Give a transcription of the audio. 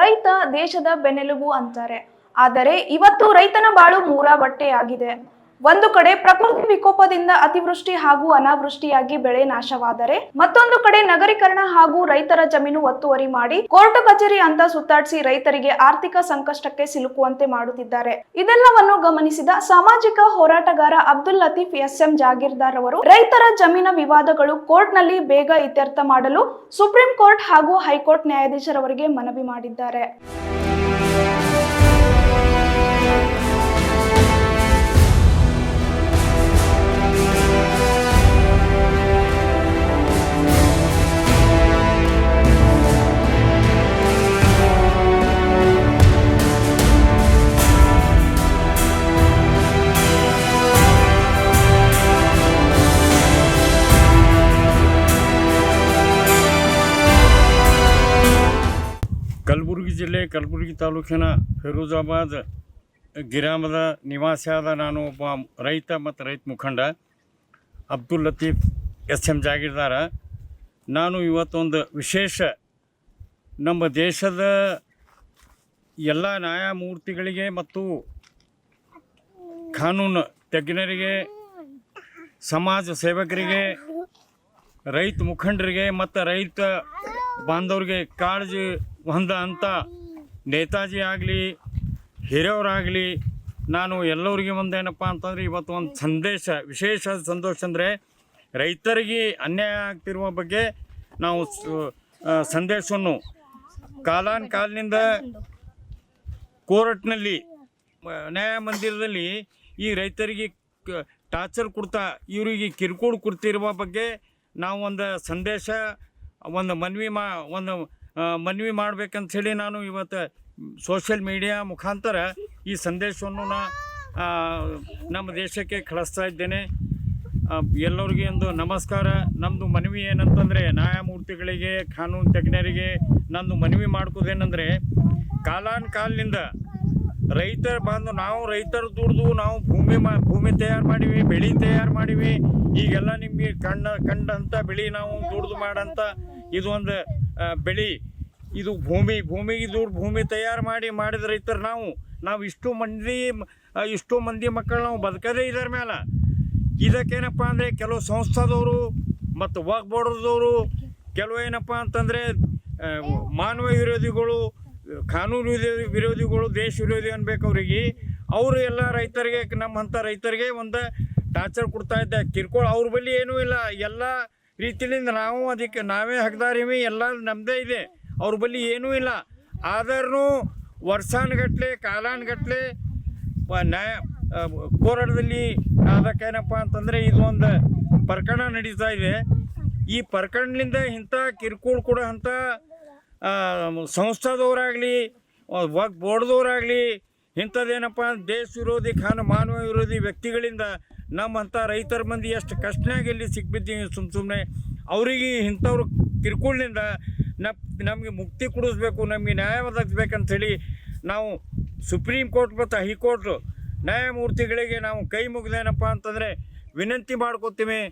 ರೈತ ದೇಶದ ಬೆನ್ನೆಲುಬು ಅಂತಾರೆ. ಆದರೆ ಇವತ್ತು ರೈತನ ಬಾಳು ಮೂರ ಬಟ್ಟೆಯಾಗಿದೆ ಒಂದು ಕಡೆ ಪ್ರಕೃತಿ ವಿಕೋಪದಿಂದ ಅತಿವೃಷ್ಟಿ ಹಾಗೂ ಅನಾವೃಷ್ಟಿಯಾಗಿ ಬೆಳೆ ನಾಶವಾದರೆ ಮತ್ತೊಂದು ಕಡೆ ನಗರೀಕರಣ ಹಾಗೂ ರೈತರ ಜಮೀನು ಒತ್ತುವರಿ ಮಾಡಿ ಕೋರ್ಟ್ ಕಚೇರಿ ಅಂತ ಸುತ್ತಾಡಿಸಿ ರೈತರಿಗೆ ಆರ್ಥಿಕ ಸಂಕಷ್ಟಕ್ಕೆ ಸಿಲುಕುವಂತೆ ಮಾಡುತ್ತಿದ್ದಾರೆ. ಇದೆಲ್ಲವನ್ನು ಗಮನಿಸಿದ ಸಾಮಾಜಿಕ ಹೋರಾಟಗಾರ ಅಬ್ದುಲ್ ಲತೀಫ್ ಎಸ್ ಎಂ ಜಾಗೀರ್ದಾರ್ ಅವರು ರೈತರ ಜಮೀನ ವಿವಾದಗಳು ಕೋರ್ಟ್ನಲ್ಲಿ ಬೇಗ ಇತ್ಯರ್ಥ ಮಾಡಲು ಸುಪ್ರೀಂ ಕೋರ್ಟ್ ಹಾಗೂ ಹೈಕೋರ್ಟ್ ನ್ಯಾಯಾಧೀಶರವರಿಗೆ ಮನವಿ ಮಾಡಿದ್ದಾರೆ. ಜಿಲ್ಲೆ ಕಲಬುರಗಿ ತಾಲೂಕಿನ ಫಿರೋಜಾಬಾದ್ ಗ್ರಾಮದ ನಿವಾಸಿಯಾದ ನಾನು ಒಬ್ಬ ರೈತ ಮತ್ತು ರೈತ ಮುಖಂಡ ಅಬ್ದುಲ್ ಲತೀಫ್ ಎಸ್ ಎಂ ಜಾಗೀರ್ದಾರ. ನಾನು ಇವತ್ತೊಂದು ವಿಶೇಷ ನಮ್ಮ ದೇಶದ ಎಲ್ಲ ನ್ಯಾಯಮೂರ್ತಿಗಳಿಗೆ ಮತ್ತು ಕಾನೂನು ತಜ್ಞರಿಗೆ, ಸಮಾಜ ಸೇವಕರಿಗೆ, ರೈತ ಮುಖಂಡರಿಗೆ ಮತ್ತು ರೈತ ಬಾಂಧವ್ರಿಗೆ ಕಾಳಜಿ ಹೊಂದ ಅಂತ ನೇತಾಜಿ ಆಗಲಿ, ಹಿರಿಯವರಾಗಲಿ, ನಾನು ಎಲ್ಲರಿಗೆ ಒಂದೇನಪ್ಪ ಅಂತಂದರೆ ಇವತ್ತು ಒಂದು ಸಂದೇಶ ವಿಶೇಷ ಸಂತೋಷ ಅಂದರೆ ರೈತರಿಗೆ ಅನ್ಯಾಯ ಆಗ್ತಿರುವ ಬಗ್ಗೆ ನಾವು ಸಂದೇಶವನ್ನು ಕಾಲಾನ್ ಕಾಲಿನಿಂದ ಕೋರ್ಟ್ನಲ್ಲಿ ನ್ಯಾಯ ನ್ಯಾಯಮಂದಿರದಲ್ಲಿ ಈ ರೈತರಿಗೆ ಟಾರ್ಚರ್ ಕೊಡ್ತಾ, ಇವರಿಗೆ ಕಿರುಕುಳ ಕೊಡ್ತಿರುವ ಬಗ್ಗೆ ನಾವು ಒಂದು ಸಂದೇಶ, ಒಂದು ಮನವಿ ಮಾ, ಒಂದು ಮನವಿ ಮಾಡ್ಬೇಕಂತ ಹೇಳಿ ನಾನು ಇವತ್ತು ಸೋಷಿಯಲ್ ಮೀಡಿಯಾ ಮುಖಾಂತರ ಈ ಸಂದೇಶವನ್ನು ನಾ ನಮ್ಮ ದೇಶಕ್ಕೆ ಕಳಿಸ್ತಾ ಇದ್ದೇನೆ. ಎಲ್ಲರಿಗೆ ಒಂದು ನಮಸ್ಕಾರ. ನಮ್ಮದು ಮನವಿ ಏನಂತಂದರೆ ನ್ಯಾಯಮೂರ್ತಿಗಳಿಗೆ, ಕಾನೂನು ತಜ್ಞರಿಗೆ ನಂದು ಮನವಿ ಮಾಡ್ಕೋದೇನೆಂದರೆ ಕಾಲಾನ್ ಕಾಲದಿಂದ ರೈತರ ಬಂದು ನಾವು ರೈತರು ದುಡ್ದು ನಾವು ಭೂಮಿ ಮಾ, ಭೂಮಿ ತಯಾರು ಮಾಡೀವಿ, ಬೆಳೆ ತಯಾರು ಮಾಡೀವಿ, ಈಗೆಲ್ಲ ನಿಮಗೆ ಕಂಡ ಕಂಡಂಥ ಬೆಳೆ ನಾವು ದುಡ್ದು ಮಾಡಂಥ ಇದು ಒಂದು ಬೆಳೆ. ಇದು ಭೂಮಿ ಭೂಮಿಗೆ ದೂರ ಭೂಮಿ ತಯಾರು ಮಾಡಿ ಮಾಡಿದ ರೈತರು ನಾವು. ನಾವು ಇಷ್ಟು ಮಂದಿ ಇಷ್ಟು ಮಂದಿ ಮಕ್ಕಳು ನಾವು ಬದುಕದೇ ಇದರ ಮೇಲೆ ಇದಕ್ಕೇನಪ್ಪ ಅಂದರೆ ಕೆಲವು ಸಂಸ್ಥಾದವರು ಮತ್ತು ವಾಕ್ ಬೋರ್ಡ್ದವರು ಕೆಲವು ಏನಪ್ಪ ಅಂತಂದರೆ ಮಾನವ ವಿರೋಧಿಗಳು, ಕಾನೂನು ವಿರೋಧಿ, ವಿರೋಧಿಗಳು, ದೇಶ ವಿರೋಧಿ ಅನ್ಬೇಕು ಅವರಿಗೆ. ಅವರು ಎಲ್ಲ ರೈತರಿಗೆ ನಮ್ಮಂಥ ರೈತರಿಗೆ ಒಂದು ಟಾರ್ಚರ್ ಕೊಡ್ತಾ ಇದ್ದೆ. ಕಿರ್ಕೋಳ ಅವ್ರ ಬಳಿ ಏನೂ ಇಲ್ಲ. ಎಲ್ಲ ರೀತಿಯಿಂದ ನಾವು ಅದಕ್ಕೆ ನಾವೇ ಹಕ್ದಾರಿವಿ. ಎಲ್ಲ ನಮ್ಮದೇ ಇದೆ. ಅವ್ರ ಬಳಿ ಏನೂ ಇಲ್ಲ. ಆದ್ರೂ ವರ್ಷಾನುಗಟ್ಲೆ ಕಾಲಾನುಗಟ್ಲೆ ನ್ಯಾಯ ಆ, ಹೋರಾಟದಲ್ಲಿ ಅದಕ್ಕೇನಪ್ಪ ಅಂತಂದರೆ ಇದು ಒಂದು ಪ್ರಕರಣ ನಡೀತಾ ಇದೆ. ಈ ಪ್ರಕರಣದಿಂದ ಇಂಥ ಕಿರುಕುಳ ಕೊಡೋ ಅಂಥ ಸಂಸ್ಥಾದವರಾಗಲಿ ವಕ್ ಬೋರ್ಡ್ದವರಾಗಲಿ ಇಂಥದ್ದೇನಪ್ಪ ದೇಶ ವಿರೋಧಿ ಖಾನ ಮಾನವ ವಿರೋಧಿ ವ್ಯಕ್ತಿಗಳಿಂದ ನಮ್ಮಂಥ ರೈತರ ಮಂದಿ ಎಷ್ಟು ಕಷ್ಟನಾಗಿ ಇಲ್ಲಿ ಸಿಕ್ಬಿದ್ದೀವಿ ಸುಮ್ಮ ಸುಮ್ಮನೆ ಅವರಿಗೆ ಇಂಥವ್ರು ಕಿರುಕುಳಿನಿಂದ ನಮಗೆ ಮುಕ್ತಿ ಕೊಡಿಸ್ಬೇಕು, ನಮಗೆ ನ್ಯಾಯ ಒದಗಿಸ್ಬೇಕಂಥೇಳಿ ನಾವು ಸುಪ್ರೀಂ ಕೋರ್ಟ್ ಮತ್ತು ಹೈಕೋರ್ಟ್ ನ್ಯಾಯಮೂರ್ತಿಗಳಿಗೆ ನಾವು ಕೈ ಮುಗಿದೇನಪ್ಪ ಅಂತಂದರೆ ವಿನಂತಿ ಮಾಡ್ಕೋತೀವಿ